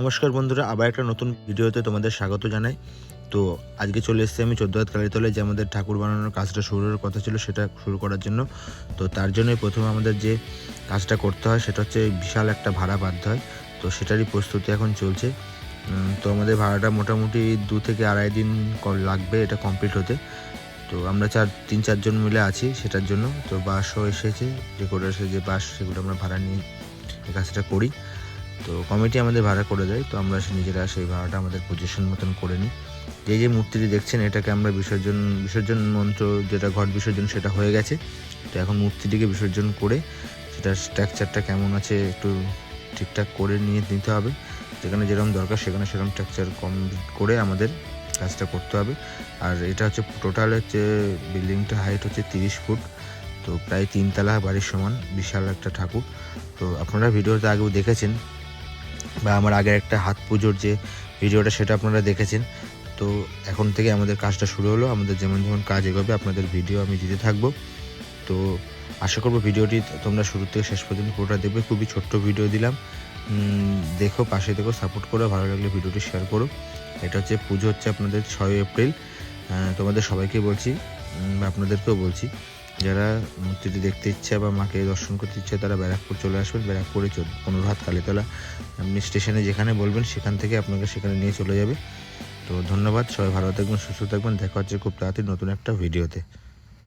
নমস্কার বন্ধুরা, আবার একটা নতুন ভিডিওতে তোমাদের স্বাগত জানাই। তো আজকে চলে এসেছি আমি চোদ্দ হাত কালীতলায়, যে আমাদের ঠাকুর বানানোর কাজটা শুরুর কথা ছিল সেটা শুরু করার জন্য। তো তার জন্যই প্রথমে আমাদের যে কাজটা করতে হয় সেটা হচ্ছে বিশাল একটা ভাড়া বাঁধতে হয়। তো সেটারই প্রস্তুতি এখন চলছে। তো আমাদের ভাড়াটা মোটামুটি দু থেকে আড়াই দিন লাগবে এটা কমপ্লিট হতে। তো আমরা চার, তিন, চারজন মিলে আছি সেটার জন্য। তো বাসও এসেছে যে করে এসে যে বাস সেগুলো আমরা ভাড়া নিয়ে কাজটা করি। তো কমিটি আমাদের ভাড়া করে দেয়, তো আমরা নিজেরা সেই ভাড়াটা আমাদের পজিশন মতন করে নিই। যে যে মূর্তিটি দেখছেন, এটাকে আমরা বিসর্জন বিসর্জন মন্ত্র যেটা ঘট বিসর্জন সেটা হয়ে গেছে। তো এখন মূর্তিটিকে বিসর্জন করে সেটার স্ট্রাকচারটা কেমন আছে একটু ঠিকঠাক করে নিয়ে নিতে হবে। যেখানে যেরকম দরকার সেখানে সেরকম স্ট্রাকচার কমপ্লিট করে আমাদের কাজটা করতে হবে। আর এটা হচ্ছে টোটাল হচ্ছে বিল্ডিংটা হাইট হচ্ছে তিরিশ ফুট, তো প্রায় তিনতলা বাড়ির সমান, বিশাল একটা ঠাকুর। তো আপনারা ভিডিওতে আগেও দেখেছেন বা আমার আগের একটা হাত পুজোর যে ভিডিওটা সেটা আপনারা দেখেছেন। তো এখন থেকে আমাদের কাজটা শুরু হলো। আমাদের যেমন যেমন কাজ এগোবে, আপনাদের ভিডিও আমি দিতে থাকব। তো আশা করব ভিডিওটি তোমরা শুরু থেকে শেষ পর্যন্ত পুরোটা দেখবে। খুবই ছোট্ট ভিডিও দিলাম। দেখো, পাশে দেখো সাপোর্ট করো, ভালো লাগলে ভিডিওটি শেয়ার করো। এটা হচ্ছে পুজো হচ্ছে আপনাদের ছয় এপ্রিল। তোমাদের সবাইকে বলছি আপনাদেরকেও বলছি যারা মূর্তিটি দেখতে ইচ্ছা বা মাকে দর্শন করতে ইচ্ছা, তারা ব্যারাকপুর চলে আসবেন। ব্যারাকপুরে চল পনেরো হাত কালীতলা আপনি স্টেশনে যেখানে বলবেন, সেখান থেকে আপনাকে সেখানে নিয়ে চলে যাবে। তো ধন্যবাদ, সবাই ভালো থাকবেন, সুস্থ থাকবেন। দেখা হচ্ছে খুব তাড়াতাড়ি নতুন একটা ভিডিওতে।